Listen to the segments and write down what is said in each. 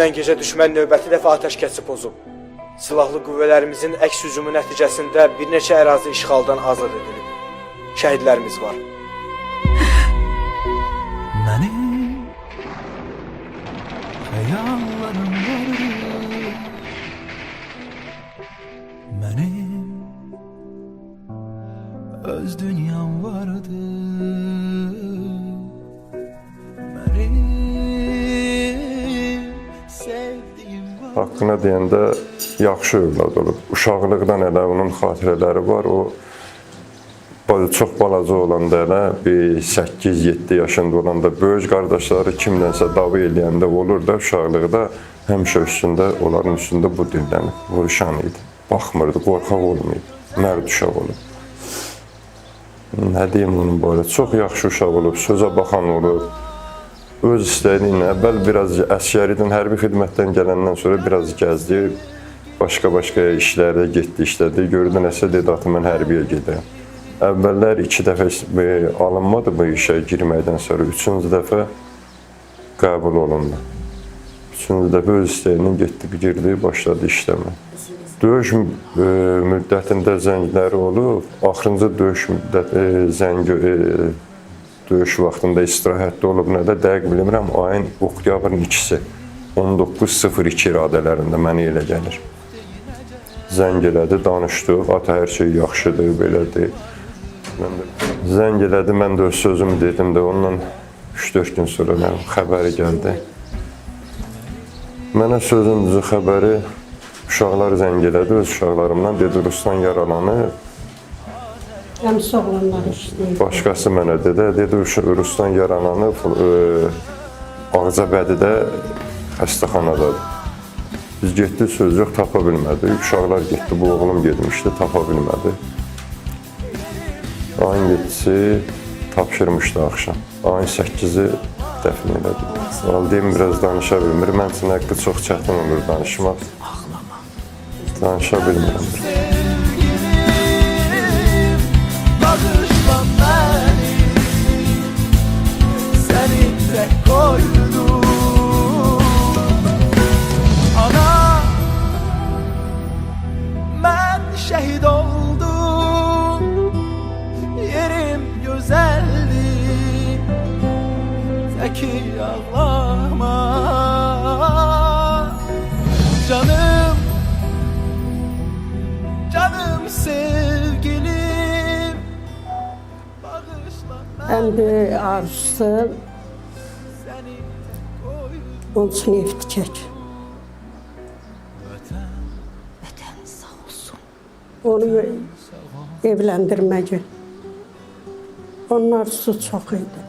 gündən gecə düşmən növbəti dəfə atəşkəsi pozub. Silahlı qüvvələrimizin əks hücumu nəticəsində bir neçə ərazi işğaldan azad edilib. Şəhidlərimiz var. Benim hayallerim Haqqına deyəndə yaxşı övlad olub. Uşaqlıqdan elə onun xatirələri var. O çox balaca olanda elə bir 8-7 yaşında olanda böyük qardaşları kimlənsə dava eləyəndə olur da uşaqlıqda həmişə üstündə onların üstündə bu dillənib. Vuruşan idi. Baxmırdı, qorxaq olmayıb. Mərd uşaq olub. Nə deyim onun barədə? Çox yaxşı uşaq olub, sözə baxan olub. Öz istəyi ilə əvvəl biraz əsgəridən, hərbi xidmətdən gələndən sonra biraz gəzdi. Başqa-başqa işlərdə getdi, işlədi. Gördü nəsə dedi, atı mən hərbiyə gedəyəm. Əvvəllər iki dəfə alınmadı bu işə girməkdən sonra. Üçüncü dəfə qəbul olundu. Üçüncü dəfə öz istəyi ilə getdi, girdi, başladı işləmə. Döyüş e, müddətində zəngləri olub, axırıncı döyüş müddət e, zəngi e, döyüş vaxtında istirahətdə olub nə də dəqiq bilmirəm, ayın oktyabrın 2-si 19.02 iradələrində mənə elə gəlir. Zəng elədi, danışdıq, ata hər şey yaxşıdır, belədir. Mən də zəng elədi, mən də öz sözümü dedim də ondan 3-4 gün sonra nə xəbəri gəldi. Mənə sözün düzü xəbəri uşaqlar zəng elədi, öz uşaqlarımdan dedi Ruslan yaralanıb, Həmsi oğlanlar işləyir. Başqası mənə dedi, dedi "Uşaq Ruslan yaralanıb, e, Ağcabədidə xəstəxanadadır. Biz getdik, söz yox, tapa bilmədik. Uşaqlar getdi, bu oğlum getmişdi, tapa bilmədi. Ayın 7-si tapşırmışdı axşam. Ayın 8-i dəfn elədi. Valideyn biraz danışa bilmir. Mən üçün haqqı çox çətin olur danışmaq. Danışa bilmirəm. Bağışla beni Ən böyük arzusu onun ev tikək. Vətən sağ olsun. Onu evləndirməyi. Onun arzusu çox idi.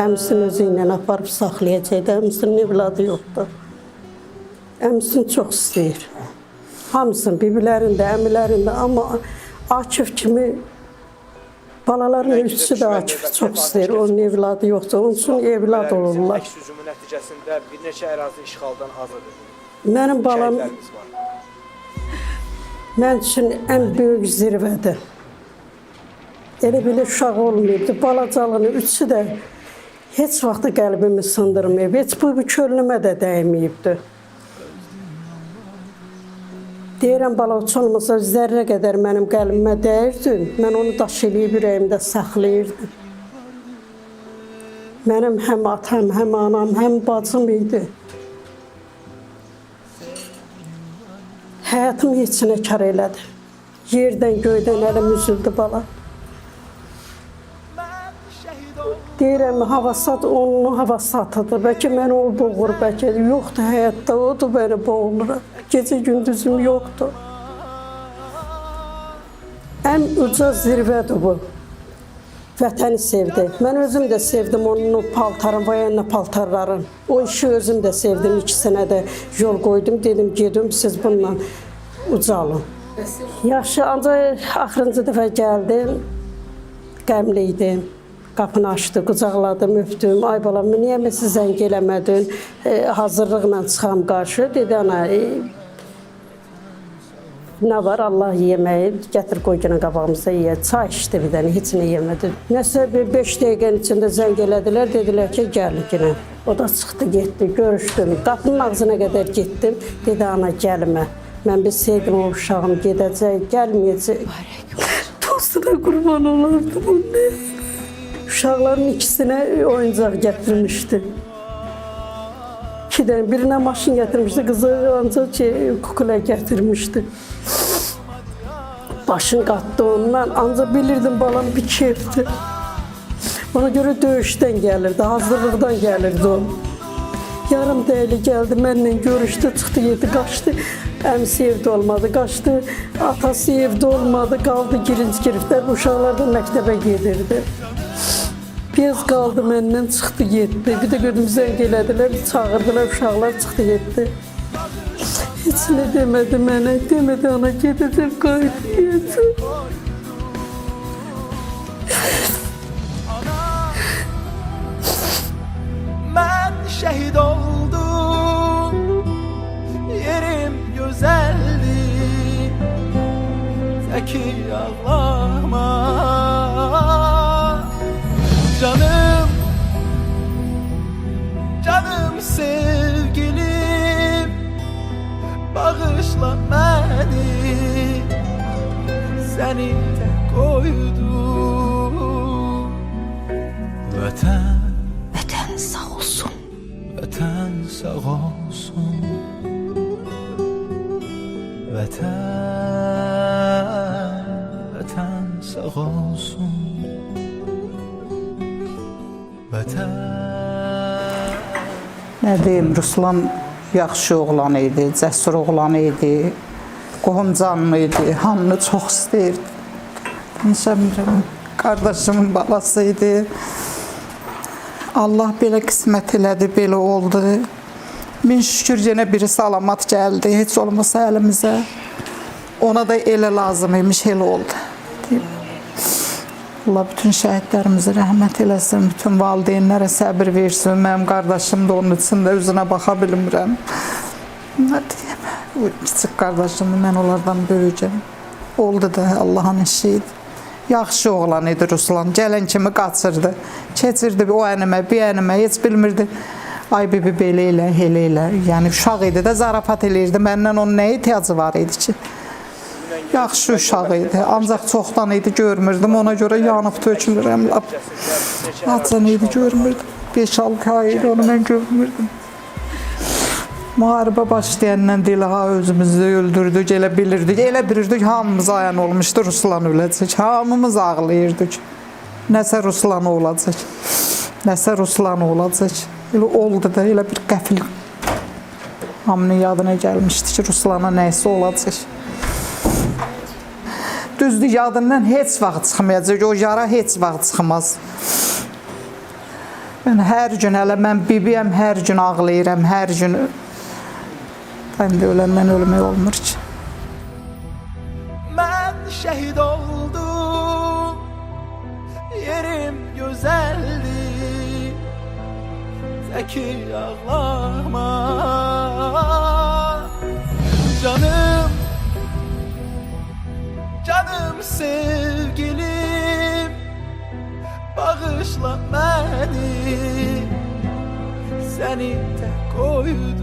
Əmsin özü ilə aparıb saxlayacaqdı. Əmsinin evladı yoxdur. Əmsini çox istəyir. Hamısını, bibilərində, əmilərində, amma Akif kimi balaların üçüsü də Akif çox istəyir. Onun evladı yoxdur. Onun üçün evlad olurlar. Əks hücumu nəticəsində bir neçə ərazi işğaldan azad edilib. Mənim balam. Mən üçün ən böyük zirvədir. Elə belə uşaq olmayıbdı. Balacalığını üçü də heç vaxt qəlbimi sındırmayıb. Heç bu bu könlümə də dəyməyibdi. Deyirəm balaç olmasa zərrə qədər mənim qəlbimə dəyirdi. Mən onu daş eləyib ürəyimdə saxlayırdım. Mənim həm atam, həm anam, həm bacım idi. Həyatım içinə kar elədi. Yerdən göydən əlim üzüldü bala. Deyirəm hava sat onun hava satıdır. Bəlkə məni o boğur, bəlkə yoxdur həyatda odur məni boğulur. Gecə gündüzüm yoxdur. Ən uca zirvədir bu. Vətəni sevdi. Mən özüm də sevdim onun o paltarın, paltarların. O işi özüm də sevdim. İkisinə də yol qoydum. Dedim gedim siz bununla ucalın. Yaxşı, ancaq axırıncı dəfə gəldim. Qəmli idim. Qapını açdı, qucaqladım, öpdüm. Ay balam, niyə məsəl zəng eləmədin? E, hazırlıqla çıxam qarşı. Dedi ana, e, Nə var? Allah yeməyi gətir qoy yenə qabağımıza yeyə. Çay içdi bir dənə, heç nə yemədi. Nəsə bir 5 dəqiqənin içində zəng elədilər, dedilər ki, gəl yenə. O da çıxdı, getdi, görüşdüm. Qapının ağzına qədər getdim. Dedi ana gəlmə. Mən bir sevdim o uşağım gedəcək, gəlməyəcək. Dostuna qurban olardım onu. Uşaqların ikisinə oyuncaq gətirmişdi. İki dənə, birinə maşın gətirmişdi, qızı ancaq ki, kukula gətirmişdi. Başın qatdı ondan, ancaq bilirdim balam keyfdir. Ona görə döyüşdən gəlirdi, hazırlıqdan gəlirdi o. Yarım dəyli gəldi, mənlə görüşdü, çıxdı, yedi, qaçdı. Əmisi evdə olmadı, qaçdı. Atası evdə olmadı, qaldı girinci girifdə. Uşaqlar da məktəbə gedirdi. Biraz qaldı məndən, çıxdı, getdi. Bir də gördüm zəng çağırdılar, uşaqlar çıxdı, getdi. Heç nə demədi mənə, demədi ana gedəcək, qayıdacaq. Ben şehit oldum Yerim güzeldi Zeki ağlama Bağışla beni. Seni tek koydum. Vatan. Vətən sağ olsun. Vətən sağ olsun. Vətən Vətən sağ olsun. Vətən Nə deyim, Ruslan yaxşı oğlan idi, cəsur oğlan idi, qohumcanlı idi, hamını çox istəyirdi. Bilmirəm, qardaşımın balası idi. Allah belə qismət elədi, belə oldu. Min şükür yenə biri salamat gəldi, heç olmasa əlimizə. Ona da elə lazım imiş, elə oldu. Deyim. Allah bütün şəhidlərimizi rəhmət eləsin, bütün valideynlərə səbir versin. Mənim qardaşım da onun içində üzünə baxa bilmirəm. Nə deyim? Kiçik qardaşımı mən onlardan böyüyəcəm. Oldu da Allahın işi idi. Yaxşı oğlan idi Ruslan. Gələn kimi qaçırdı. Keçirdi o ənimə, bir ənimə, heç bilmirdi. Ay bibi belə elə, elə elə. Yəni uşaq idi də zarafat eləyirdi. Məndən onun nə ehtiyacı var idi ki? Yaxşı uşaq idi. Ancaq çoxdan idi görmürdüm. Ona görə yanıb tökülürəm. Açan idi görmürdüm. 5-6 ay idi onu mən görmürdüm. Müharibə başlayandan Dilaha özümüzü öldürdük, elə bilirdik. Elə bilirdik hamımız ayan olmuşdu Ruslan öləcək. Hamımız ağlayırdıq. Nəsə Ruslan olacaq. Nəsə Ruslan olacaq. Elə oldu da elə bir qəfil hamının yadına gəlmişdi ki, Ruslana nəsə olacaq. Düzdür, yadından heç vaxt çıxmayacaq. O yara heç vaxt çıxmaz. Mən hər gün hələ mən bibiyəm, hər gün ağlayıram, hər gün. Mən də öləndən ölmək olmur ki. Ben şehit oldum Yerim güzeldi Zeki ağlama sevgilim Bağışla beni. Seni tek koydum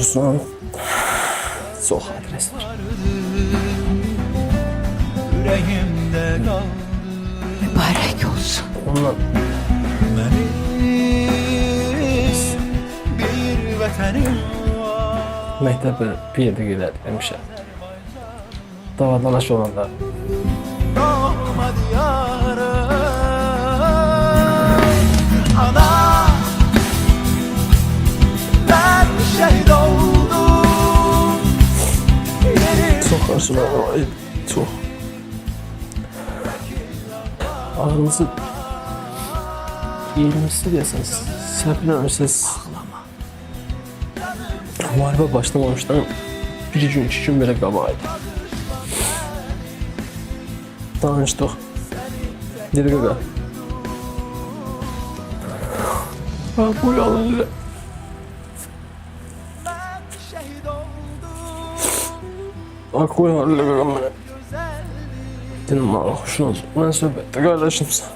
Ruslan çox xatirəsidir. Yüreğimde kaldı Mübarək olsun. Benim bir var məktəbə bir yerdə gedərdik həmişə. Davadalaş olanda Doğma İdi, çox. Ağrımızı 20'si deyəsən, səhv bilmirəmsiniz. Müharibə başlamamışdan bir gün, iki gün belə qabaq idi. Danışdıq. Dedi qaqa. Bu yalan Bax qoy halle qaqam mənə. Dedim, Allah xoşun olsun. Mən söhbətdə qardaşımsan.